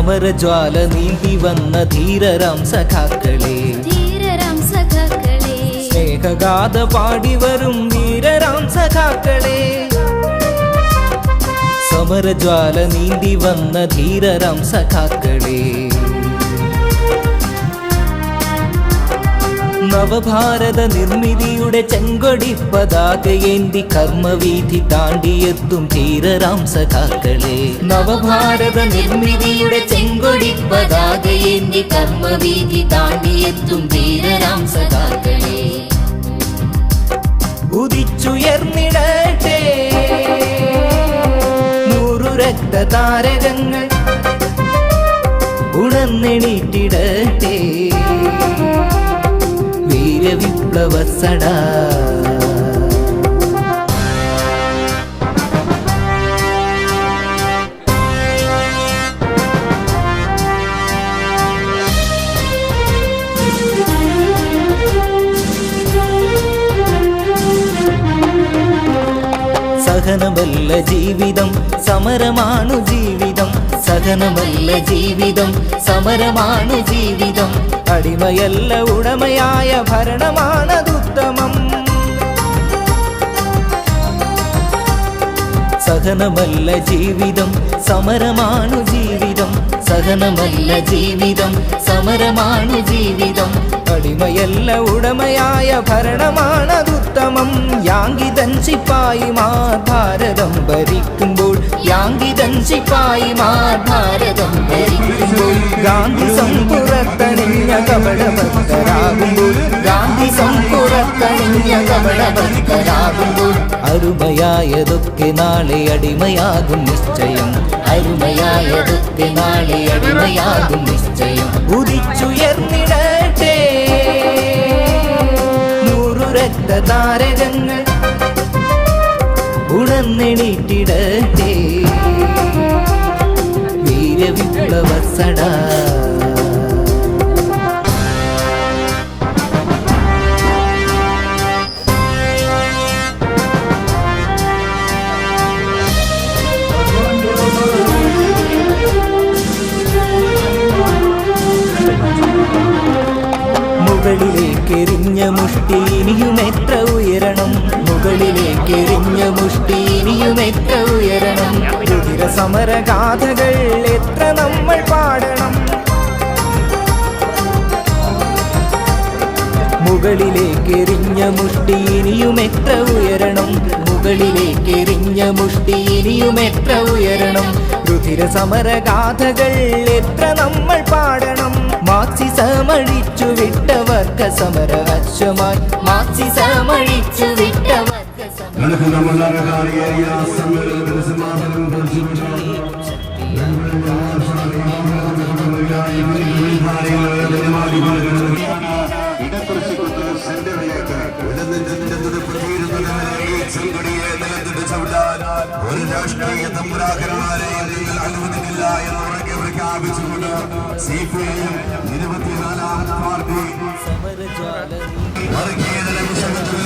സമരജ്വാല നീന്തി വന്ന ധീരരാം സഖാക്കളെ സ്നേഹഗാഥ പാടി വരും ധീരരാം സഖാക്കളെ സമരജ്വാല നീന്തി വന്ന ധീരരാം സഖാക്കളെ നവഭാരത നിർമ്മിതിയുടെ ചെങ്കൊടി പതാകയേന്തി കർമ്മവീഥി താണ്ടിയെത്തും ധീരരാം സഖാക്കളെ. നവഭാരത നിർമ്മിതിയുടെ ചെങ്കൊടി പതാകയേന്തി കർമ്മവീഥി താണ്ടിയെത്തും ധീരരാം സഖാക്കളെ. ഉദിച്ചുയർന്നിടട്ടെ. നൂറു രക്തതാരകങ്ങൾ ഉണർന്നെണീറ്റിടട്ടെ. വീരവിപ്ലവ സടാ സഹനമല്ല ജീവിതം സമരമാണു ജീവിതം സഹനമല്ല ജീവിതം സമരമാണ് ജീവിതം. അടിമയല്ല ഉടമയായ ഭരണമാണതുത്തമം സഹനമല്ല ജീവിതം സമരമാണു ജീവിതം. സഹനമല്ല ജീവിതം സമരമാണു ജീവിതം. അടിമയല്ല ഉടമയായ ഭരണമാണതുത്തമം യാങ്കിതൻ ശിപ്പായിമാർ ഭാരതം ഭരിക്കുമ്പോൾ യാങ്കിതൻ ശിപ്പായിമാർ ഭാരതം ഭരിക്കുമ്പോൾ ഗാന്ധി സമ്പുറത്തണിഞ്ഞ കപടഭക്തരാകുമ്പോൾ ഗാന്ധി സമ്പുറത്തണിഞ്ഞ കപടഭക്തരാകുമ്പോൾ. അരുമയായതൊക്കെ നാളെ അടിമയാകും നിശ്ചയം. അരുമയായതൊക്കെ നാളെ അടിമയാകും നിശ്ചയം. മുകളിലേക്കെറിഞ്ഞ മുഷ്ടി ഇനിയും എത്ര ഉയരണം? മുകളിലേക്കെറിഞ്ഞ മുഷ്ടി ഇനിയും എത്ര ഉയരണം? രുധിര സമരഗാഥകൾ എത്ര നമ്മൾ പാടണം? മാക്സിസമഴിച്ചു വിട്ട വിട്ടവർക്ക് സമര അശ്വമായി മാക്സിസമഴിച്ചു വിട്ട വർഗ സമര രാഷ്ട്രീയ തമ്പുരാക്കന്മാരെയും നിങ്ങൾ അനുവദിക്കില്ല എന്ന് ഉറക്കെ പ്രഖ്യാപിച്ചുകൊണ്ട് സി പി ഐ എം ഇരുപത്തിനാലാം പാർട്ടി വർഗീയതല വിഷയത്തിൽ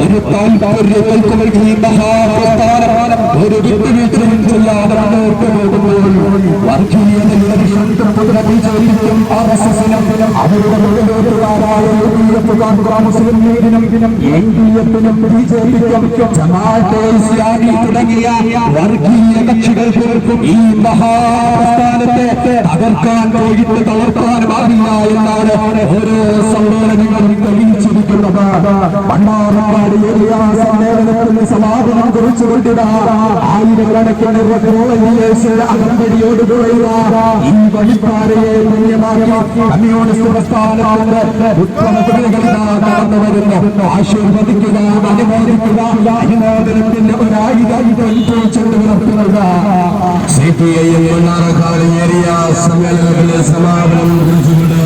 ഒരു താല്പര്യങ്ങൾക്ക് വേണ്ടി ഈ മഹാപ്രസ്ഥാനം ഒരു മുന്നോട്ട് പോകുമ്പോൾ വർഗീയതയുടെ വിഷയത്തും പുതിയ ബിജെപിക്കും ആർ എസ് എസിനും തുടങ്ങിയ വർഗീയ കക്ഷികൾക്കും ഈ മഹാപ്രസ്ഥാനത്തെ തകർക്കാൻ പോയിട്ട് പാടില്ല എന്നാണ് ഓരോ സമ്മേളനങ്ങളും തെളിയിച്ചിരിക്കുന്നത്. മണ്ണാർക്കാട് ഏരിയ സമ്മേളനത്തിന് സമാപനം കുറിച്ചുകൊണ്ടിട ആയിരക്കണക്കിന് വോളണ്ടിയേഴ്സ് അകമ്പടിയോട് ഈ വഴിപ്പാറയെ പുണ്യമാക്കി കമ്മ്യൂണിസ്റ്റ് പ്രസ്ഥാനത്തിന്റെ കടന്നു വരുന്നു ആശീർവദിക്കുക അനുമോദിക്കുക അനുമോദനത്തിന്റെ ഒരായുധം ചെന്ന് നിർത്തുന്നത് സി പി ഏരിയ സമ്മേളനത്തിന് സമാപനം കുറിച്ചുകൊണ്ട്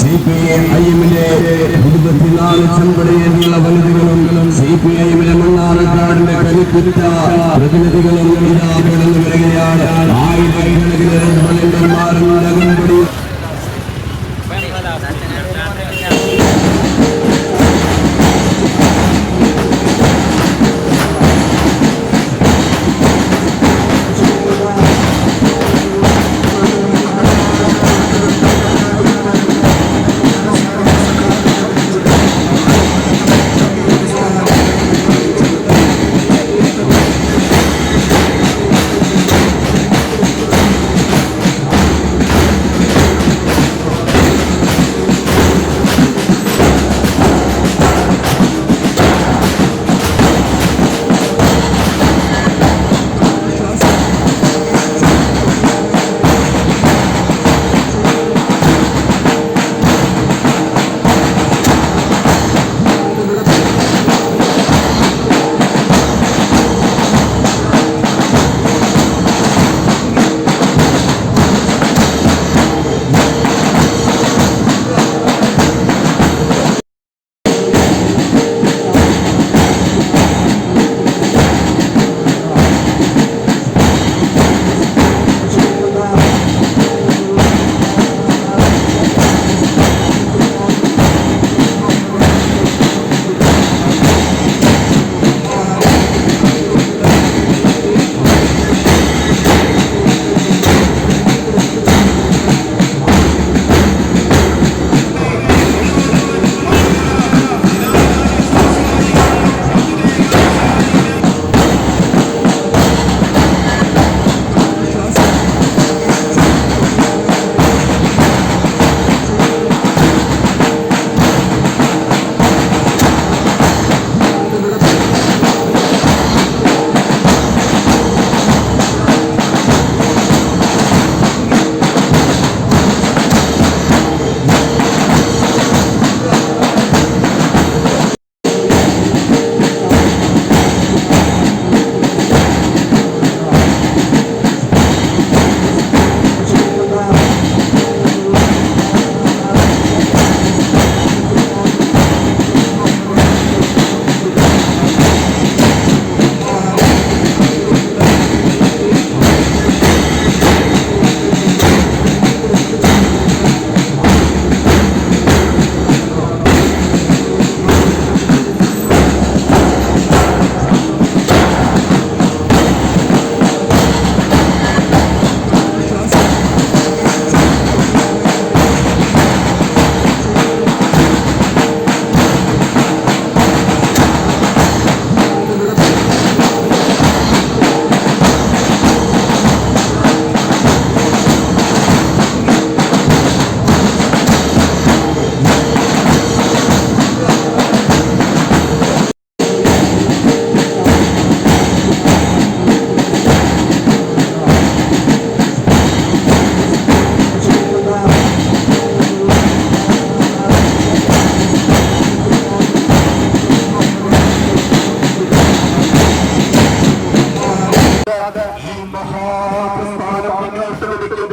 സി പി ഐ എമ്മിലെ ഇരുപത്തിനാല് ചെമ്പടയേന്നുള്ള വനിതകളും സി പി ഐ എമ്മിലെ മണ്ണാറക്കാടിന്റെ കരുത്തുറ്റ പ്രതിനിധികളും ഇതാ കടന്നു വരികയാണ്. ആയിരക്കണക്കിന്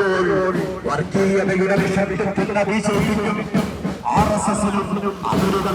അകമ്പടി വർഗീയതയുടെ വിഷയത്തിൽ ബിജെപിക്കും ആർ എസ് എസിനും അവരുടെ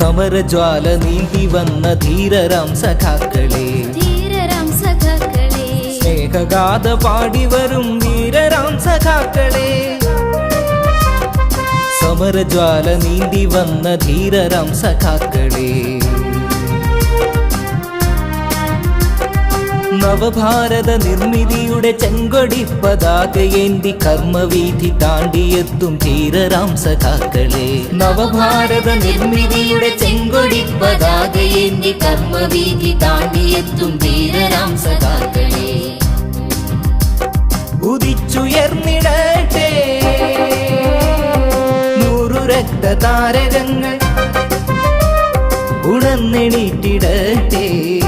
സമരജ്വാല നീന്തി വന്ന ധീരരാം സഖാക്കളെ ധീരരാം സഖാക്കളെ സ്നേഹഗാഥ പാടി വരും ധീരരാം സഖാക്കളെ സമരജ്വാല നീന്തി വന്ന ധീരരാം സഖാക്കളെ നവഭാരത നിർമ്മിതിയുടെ ചെങ്കൊടി പതാകയേന്തി കർമ്മവീഥി താണ്ടിയെത്തും ധീരരാം സഖാക്കളെ. നവഭാരത നിർമ്മിതിയുടെ ചെങ്കൊടി പതാകയേന്തി കർമ്മവീഥി താണ്ടിയെത്തും ധീരരാം സഖാക്കളെ. ഉദിച്ചുയർന്നിടട്ടെ. നൂറു രക്തതാരകങ്ങൾ ഉണർന്നെണീറ്റിടട്ടെ.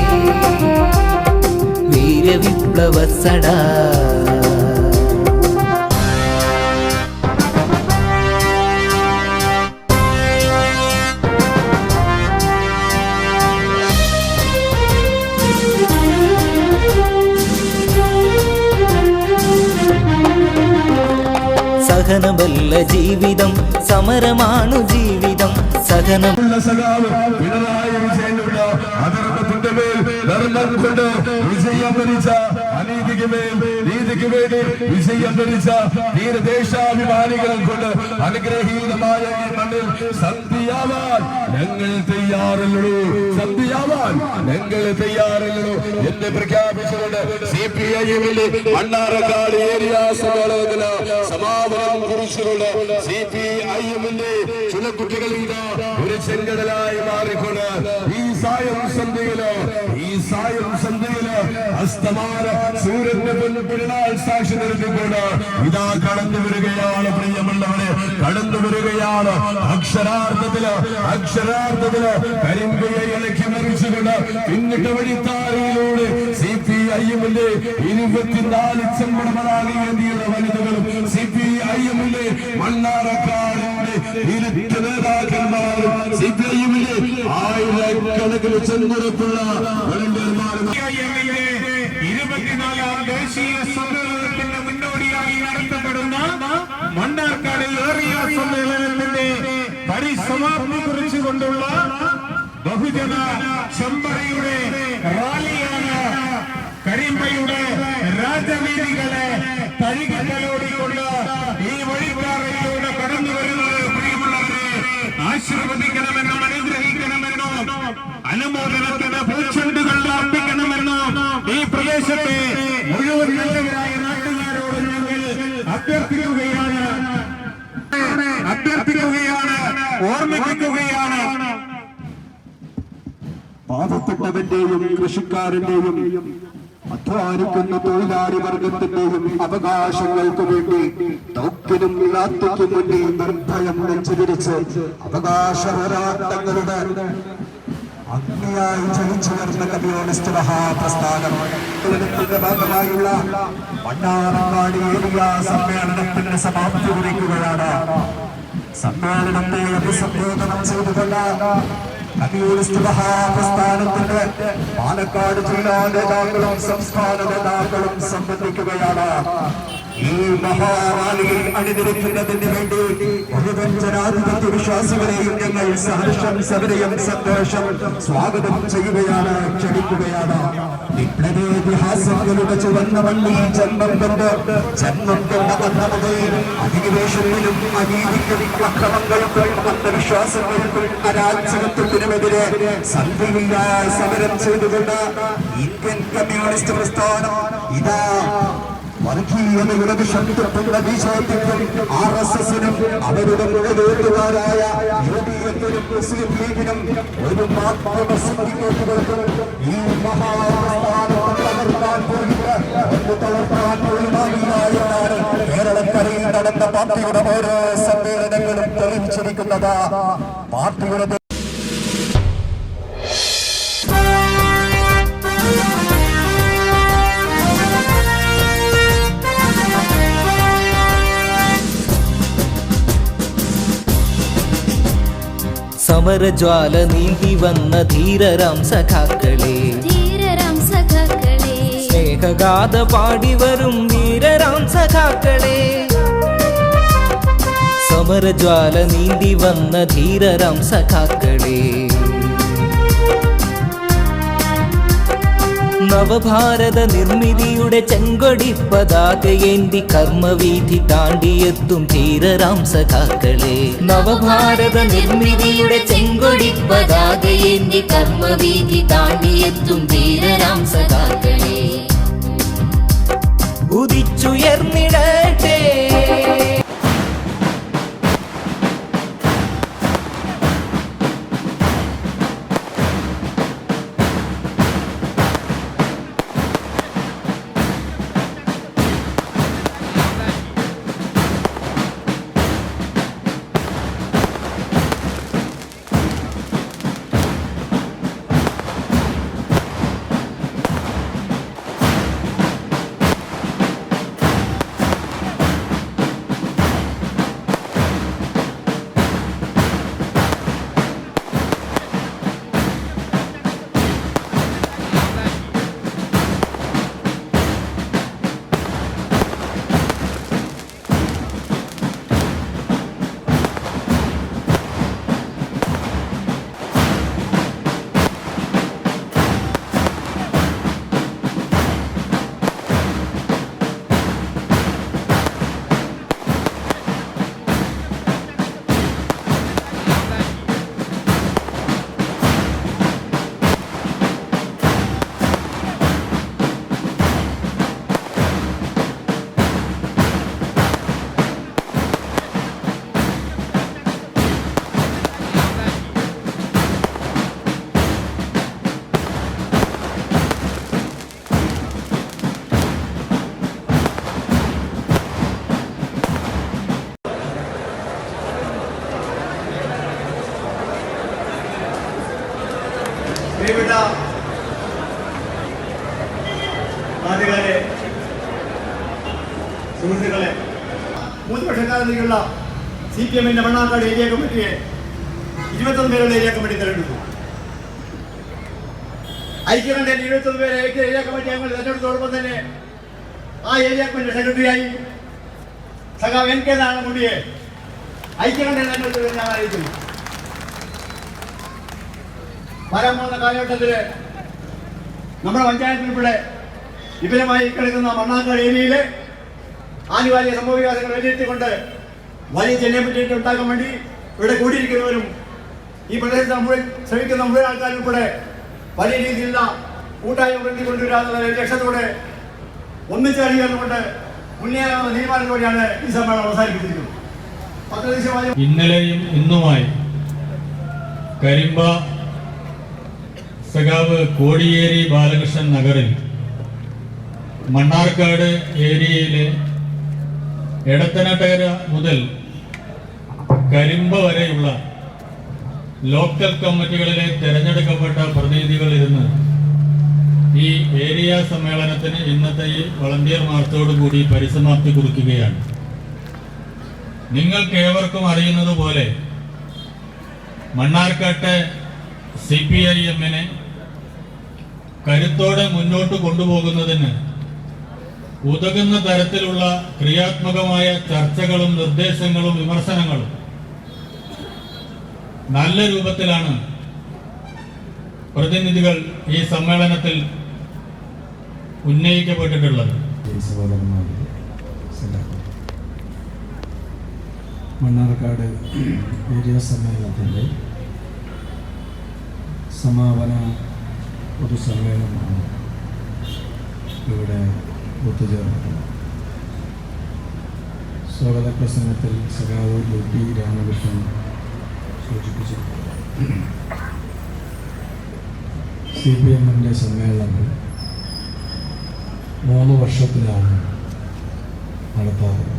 വീരവിപ്ലവ സട. സഹനമല്ല ജീവിതം സമരമാണു ജീവിതം. സഹനമുള്ള സഖാവ് പിണറായി വിജയനുള്ള അധർമ്മത്തിന്റെ മേൽ ധർമ്മം കൊണ്ട് വിജയം വരിച്ച അനീതിക്ക് മേൽ നീതിക്ക് വേണ്ടി വിജയം ധരിച്ച ധീരദേശാഭിമാനികൾ കൊണ്ട് അനുഗ്രഹീതമായ ഈ മണ്ണിൽ സന്ധിയാവാൻ ഞങ്ങൾ തയ്യാറല്ലോ സന്ധിയാവാൻ ഞങ്ങൾ തയ്യാറല്ലോ എന്ന് പ്രഖ്യാപിച്ചുകൊണ്ട് സി പി ഐഎമ്മിലെ മണ്ണാറക്കാട് ഏരിയ സമ്മേളനത്തിന് സമാപനം കുറിച്ചുകൊണ്ട് സി പി ഐ എമ്മിന്റെ ചില കുട്ടികൾ ഇതാ ഒരു ചെങ്കടലായി മാറിക്കൊണ്ട് ഈ സായം സന്ധ്യയിൽ ഈ സൂര്യന്റെ ഇതാ കടന്നു വരികയാണ് പ്രിയമുള്ളവരെ. കടന്നു വരികയാണ്. അക്ഷരാർത്ഥത്തിൽ അക്ഷരാർത്ഥത്തിൽ കരിമ്പയെ ഇളക്കി മറിച്ചുകൊണ്ട് പിന്നിട്ട് വഴിത്താരയിലൂടെ സി പി ഐഎമ്മിന്റെ എമ്മിന്റെ ഇരുപത്തിനാല് വേണ്ടിയുള്ള വനിതകളും സി പി ഐ എമ്മിന്റെ മണ്ണാറക്കാടിന്റെ ഇരുട്ട് നേതാക്കന്മാരും സി പി ഐ എമ്മിന്റെ ആയിരക്കണക്കിന് ചെന്നുറപ്പുള്ള വളണ്ടിയർമാരും ഇരുപത്തിനാലാം ദേശീയ സമ്മേളനത്തിന്റെ മുന്നോടിയായി നടത്തപ്പെടുന്ന മണ്ണാർക്കാട് ഏറിയ സമ്മേളനത്തിന്റെ പരിസമാപ്തി കുറിച്ചുകൊണ്ടുള്ള ബഹുജന ചെമ്പറയുടെ റാലിയാണ് കരിമ്പയുടെ രാജവീതികളെ തഴുകിത്തലോടിക്കൊണ്ട് ഈ വഴിപ്പാറയിലൂടെ കടന്നു വരുന്നത് പ്രിയമുള്ളവരെ ആശീർവദിക്കണമെന്നും അനുഗ്രഹിക്കണമെന്നും അനുമോദനത്തിന് പൂച്ചെണ്ടുകൾ അർപ്പിക്കണമെന്നും ഈ പ്രദേശത്തെ മുഴുവൻ നല്ലവരായ നാട്ടുകാരോട് ഞങ്ങൾ അഭ്യർത്ഥിക്കുകയാണ് അഭ്യർത്ഥിക്കുകയാണ് ഓർമ്മിപ്പിക്കുകയാണ് പാവപ്പെട്ടവന്റെയും കൃഷിക്കാരന്റെയും അധ്വാനിക്കുന്ന തൊഴിലാളി വർഗത്തിന്റെയും അവകാശങ്ങൾക്ക് വേണ്ടി ദൗത്യനും ലാത്തയ്ക്കും മുന്നിൽ നിർഭയം നെഞ്ചുതിരിച്ച് അവകാശ പോരാട്ടങ്ങളുടെ അഗ്നിയായി ജനിച്ചുയർന്ന കമ്മ്യൂണിസ്റ്റ് മഹാപ്രസ്ഥാനം. ഭാഗമായുള്ള മണ്ണാറമ്പാടി ഏരിയ സമ്മേളനത്തിന്റെ സമാപ്തി കുറിക്കുകയാണ്. സമ്മേളനത്തെ അഭിസംബോധനം ചെയ്തുകൊണ്ട് പാലക്കാട് ജില്ലാ നേതാക്കളും സംസ്ഥാന നേതാക്കളും സംബന്ധിക്കുകയാണ്. ഈ മഹാറാലിയിൽ അണിനിരക്കുന്നതിന് വേണ്ടി മുഴുവൻ ജനാധിപത്യ വിശ്വാസികളെയും ഞങ്ങൾ സഹർഷം സബരയും സന്തോഷം സ്വാഗതം ചെയ്യുകയാണ് ക്ഷണിക്കുകയാണ്. വിപ്ലവേതിഹാസങ്ങളുടെ ചുവന്ന വള്ളി ജന്മം കൊണ്ട് ജന്മം കൊണ്ട് വന്നത് അധിനിവേശത്തിലും അനീതിക്കും അക്രമങ്ങൾക്കും അന്ധവിശ്വാസങ്ങൾക്കും അരാജകത്വത്തിനുമെതിരെ സന്ധിയില്ലായി സമരം ചെയ്തുകൊണ്ട് ഇന്ത്യൻ കമ്മ്യൂണിസ്റ്റ് പ്രസ്ഥാനം ഇതാ വർഗീയതയുടെ വിഷത്തുള്ള ബിജെപിക്കും ആർ എസ് എസിനും അവരുടെ മുഴലൂട്ടുകാരായ യു ഡി എഫിനും മുസ്ലിം ലീഗിനും ഒരു മാത്രമ സിൻഡിക്കേറ്റുകൾക്കും ഈ മഹാപ്രസ്ഥാനം തകർക്കാൻ പോയിട്ട് ഒന്ന് തളർത്താൻ പോലുമാകില്ല എന്നാണ് കേരളക്കരയിൽ നടന്ന പാർട്ടിയുടെ ഓരോ സമ്മേളനങ്ങളും തെളിയിച്ചിരിക്കുന്നത്. പാർട്ടിയുടെ സമരജ്വാല നീന്തി വന്ന ധീരരാം സഖാക്കളെ ധീരരാം സഖാക്കളെ സ്നേഹഗാഥ പാടി വരും ധീരരാം സഖാക്കളെ സമരജ്വാല നീന്തി വന്ന ധീരരാം സഖാക്കളെ നവഭാരത നിർമ്മിതിയുടെ ചെങ്കൊടി പതാകയേന്തി കർമ്മവീഥി താണ്ടിയെത്തും ധീരരാം സഖാക്കളെ. നവഭാരത നിർമ്മിതിയുടെ ചെങ്കൊടി പതാകയേന്തി കർമ്മവീഥി താണ്ടിയെത്തും ധീരരാം സഖാക്കളെ. ഉദിച്ചുയർന്നിടട്ടെ സുഹൃത്തുക്കളെ വർഷക്കാലത്തേക്കുള്ള സി പി എമ്മിന്റെ മണ്ണാർക്കാട് ഏരിയ കമ്മിറ്റിയെ ഇരുപത്തൊന്ന് പേരുടെ ഏരിയ കമ്മിറ്റി തിരഞ്ഞെടുത്തു. ഐക്യകണ്ഠ ഇരുപത്തൊന്ന് പേരെ ഐക്യ ഏരിയ കമ്മിറ്റി ഞങ്ങൾ തിരഞ്ഞെടുത്തോടൊപ്പം തന്നെ ആ ഏരിയ കമ്മിറ്റി സെക്രട്ടറിയായി സഖാവ് എൻ കെ നാരായണൻകുട്ടിയെ ഐക്യകണ്ഠ തിരഞ്ഞെടുത്തത് ഞാൻ അറിയിക്കുന്നു വരാൻ പോകുന്ന കാലഘട്ടത്തിൽ നമ്മുടെ പഞ്ചായത്തിലുൾപ്പെടെ വിപുലമായി കിടക്കുന്ന മണ്ണാർക്കാട് ഏരിയയിലെ ആനുകാലിക സംഭവവികാസങ്ങൾ വിലയിരുത്തിക്കൊണ്ട് വലിയ ജനമുന്നേറ്റം ഉണ്ടാക്കാൻ വേണ്ടി ഇവിടെ കൂടിയിരിക്കുന്നവരും ഈ പ്രദേശത്ത് മുഴുവൻ ശ്രമിക്കുന്ന മുഴുവൻ ആൾക്കാരും ഉൾപ്പെടെ വലിയ രീതിയിലുള്ള കൂട്ടായ്മ പ്രതി കൊണ്ടുവരാനുള്ള ഒരു ലക്ഷ്യത്തോടെ ഒന്നിച്ച് മുന്നേറുന്ന തീരുമാനത്തോടെയാണ് ഈ സമ്മേളനം അവസാനിപ്പിച്ചിരിക്കുന്നത്. ഇന്നലെയും ഇന്നുമായി കരിമ്പ സഖാവ് കോടിയേരി ബാലകൃഷ്ണൻ നഗറിൽ മണ്ണാർക്കാട് ഏരിയയിലെ എടത്തനട്ടകര മുതൽ കരിമ്പ വരെയുള്ള ലോക്കൽ കമ്മിറ്റികളിലെ തിരഞ്ഞെടുക്കപ്പെട്ട പ്രതിനിധികൾ ഇരുന്ന് ഈ ഏരിയ സമ്മേളനത്തിന് ഇന്നത്തെ ഈ വളണ്ടിയർ മാർച്ചോടുകൂടി പരിസമാപ്തി കുറിക്കുകയാണ്. നിങ്ങൾക്ക് ഏവർക്കും അറിയുന്നത് പോലെ മണ്ണാർക്കാട്ടെ സി പി ഐ എമ്മിനെ കരുത്തോടെ മുന്നോട്ട് കൊണ്ടുപോകുന്നതിന് ഉതകുന്ന തരത്തിലുള്ള ക്രിയാത്മകമായ ചർച്ചകളും നിർദ്ദേശങ്ങളും വിമർശനങ്ങളും നല്ല രൂപത്തിലാണ് പ്രതിനിധികൾ ഈ സമ്മേളനത്തിൽ ഉന്നയിക്കപ്പെട്ടിട്ടുള്ളത്. മണ്ണാർക്കാട് ഏരിയ സമ്മേളനത്തിന്റെ സമാപന പൊതുസമ്മേളനമാണ് ഇവിടെ ഒത്തുചേർന്നത് സ്വാഗത പ്രസംഗത്തിൽ സഖാവ് യു പി രാമകൃഷ്ണൻ സൂചിപ്പിച്ചിട്ടുണ്ട് സി പി എമ്മിന്റെ സമ്മേളനങ്ങൾ മൂന്ന് വർഷത്തിലാണ് നടത്താറുള്ളത്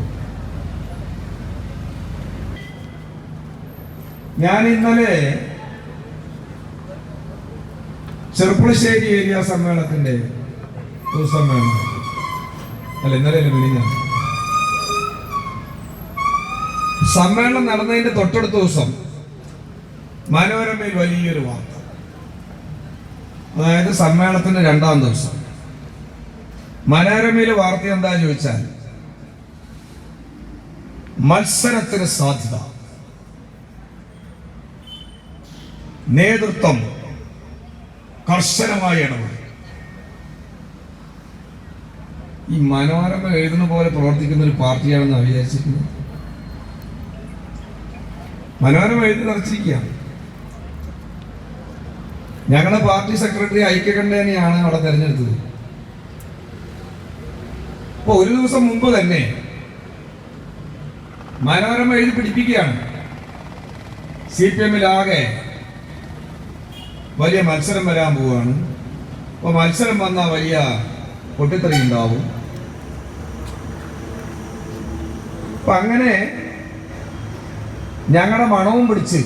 ഞാൻ ഇന്നലെ ചെറുപ്പുളശ്ശേരി ഏരിയ സമ്മേളനത്തിന്റെ പൊതുസമ്മേളനം അല്ല ഇന്നലെ അല്ല മിനിഞ്ഞാന്ന് സമ്മേളനം നടന്നതിന്റെ തൊട്ടടുത്ത ദിവസം മനോരമയിൽ വലിയൊരു വാർത്ത. അതായത് സമ്മേളനത്തിന്റെ രണ്ടാം ദിവസം. മനോരമയിലെ വാർത്ത എന്താ ചോദിച്ചാൽ മത്സരത്തിന് സാധ്യത. നേതൃത്വം കർശനമായ ഇടപെടൽ. ഈ മനോരമ എഴുതുന്ന പോലെ പ്രവർത്തിക്കുന്ന ഒരു പാർട്ടിയാണെന്ന് വിചാരിച്ചിരിക്കുന്നത്. മനോരമ എഴുതി നിറച്ചിരിക്കുകയാണ് ഞങ്ങളുടെ പാർട്ടി സെക്രട്ടറി ഐക്യകണ്ഠേനെയാണ് അവിടെ തെരഞ്ഞെടുത്തത്. അപ്പൊ ഒരു ദിവസം മുമ്പ് തന്നെ മനോരമ എഴുതി പിടിപ്പിക്കുകയാണ്. സി പി എമ്മിലാകെ വലിയ മത്സരം വരാൻ പോവുകയാണ് അപ്പൊ മത്സരം വന്ന വലിയ പൊട്ടിത്തെറി ഉണ്ടാവും അപ്പൊ അങ്ങനെ ഞങ്ങളുടെ മണവും പിടിച്ച്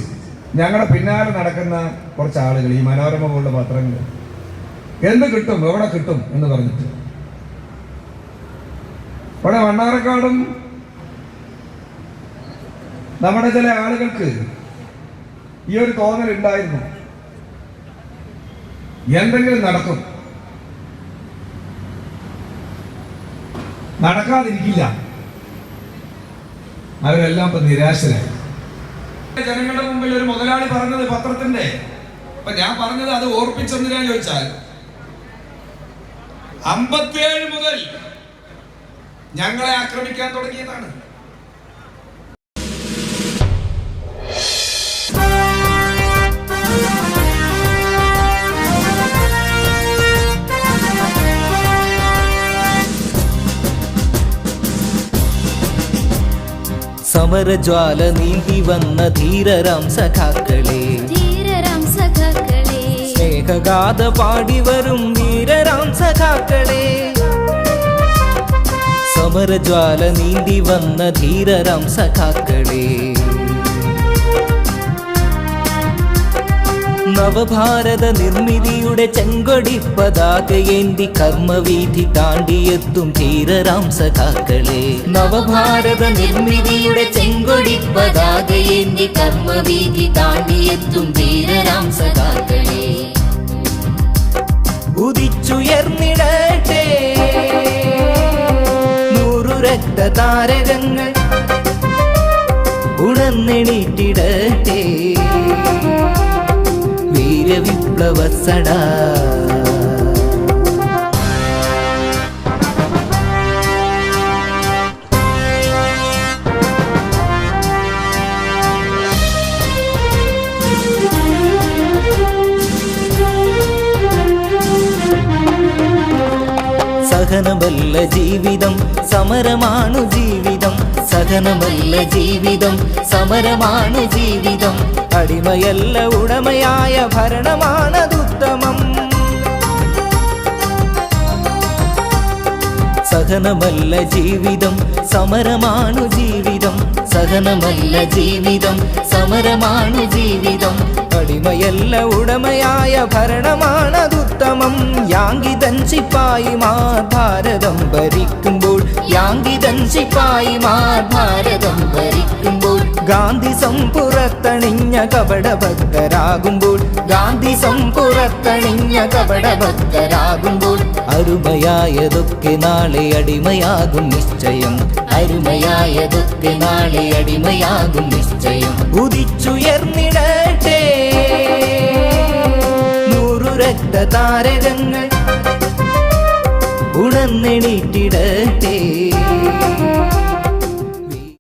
ഞങ്ങളുടെ പിന്നാലെ നടക്കുന്ന കുറച്ച് ആളുകൾ ഈ മനോരമ പോലുള്ള പത്രങ്ങൾ എന്ത് കിട്ടും എവിടെ കിട്ടും എന്ന് പറഞ്ഞിട്ട്. ഇവിടെ മണ്ണാറക്കാടും നമ്മുടെ ചില ആളുകൾക്ക് ഈ ഒരു തോന്നൽ ഉണ്ടായിരുന്നു എന്തെങ്കിലും നടക്കും. നടക്കാതിരിക്കില്ല. അവരെല്ലാം ഇപ്പൊ നിരാശരായി. ജനങ്ങളുടെ മുമ്പിൽ ഒരു മുതലാളി പറഞ്ഞത് പത്രത്തിന്റെ അപ്പൊ ഞാൻ പറഞ്ഞത് അത് ഓർപ്പിച്ചെന്തിനാ ചോദിച്ചാൽ അമ്പത്തിയേഴ് മുതൽ ഞങ്ങളെ ആക്രമിക്കാൻ തുടങ്ങിയതാണ്. സമരജ്വാല നീന്തി വന്ന ധീരരാം സഖാക്കളെ ധീരരാം സഖാക്കളെ സ്നേഹഗാഥ പാടി വരും ധീരരാം സഖാക്കളെ സമരജ്വാല നീന്തി വന്ന ധീരരാം സഖാക്കളെ നവഭാരത നിർമ്മിതിയുടെ ചെങ്കൊടി പതാകയേന്തി കർമ്മവീഥി താണ്ടിയെത്തും ധീരരാം സഖാക്കളെ. നവഭാരത നിർമ്മിതിയുടെ ചെങ്കൊടി പതാകയേന്തി കർമ്മവീഥി താണ്ടിയെത്തും ധീരരാം സഖാക്കളെ. ഉദിച്ചുയർന്നിടട്ടെ. നൂറു രക്തതാരകങ്ങൾ ഉണർന്നെണീറ്റിടട്ടെ. വീരവിപ്ലവ സട സഹനമല്ല ജീവിതം സമരമാണു ജീവിതം. സഹനമല്ല ജീവിതം സമരമാണ് ജീവിതം. അടിമയല്ല ഉടമയായ ഭരണമാണതുത്തമം സഹനമല്ല ജീവിതം സമരമാണു ജീവിതം. സഹനമല്ല ജീവിതം സമരമാണു ജീവിതം. അടിമയല്ല ഉടമയായ ഭരണമാണതുത്തമം യാങ്കിതൻ ശിപ്പായിമാർ ഭാരതം ഭരിക്കുമ്പോൾ. യാങ്കിതൻ ശിപ്പായിമാർ ഭാരതം ഭരിക്കുമ്പോൾ. ഗാന്ധി സംപുറത്തണിഞ്ഞ കപടഭക്തരാകുമ്പോൾ. ഗാന്ധി സംപുറത്തണിഞ്ഞ കപടഭക്തരാകുമ്പോൾ. അരുമയായതൊക്കെ നാളെ അടിമയാകും നിശ്ചയം. അരുമയായതൊക്കെ നാളെ അടിമയാകും നിശ്ചയം. ഉദിച്ചുയർന്നിടട്ടെ നൂറു രക്തതാരകങ്ങൾ ഉണർന്നെണീറ്റിടട്ടെ.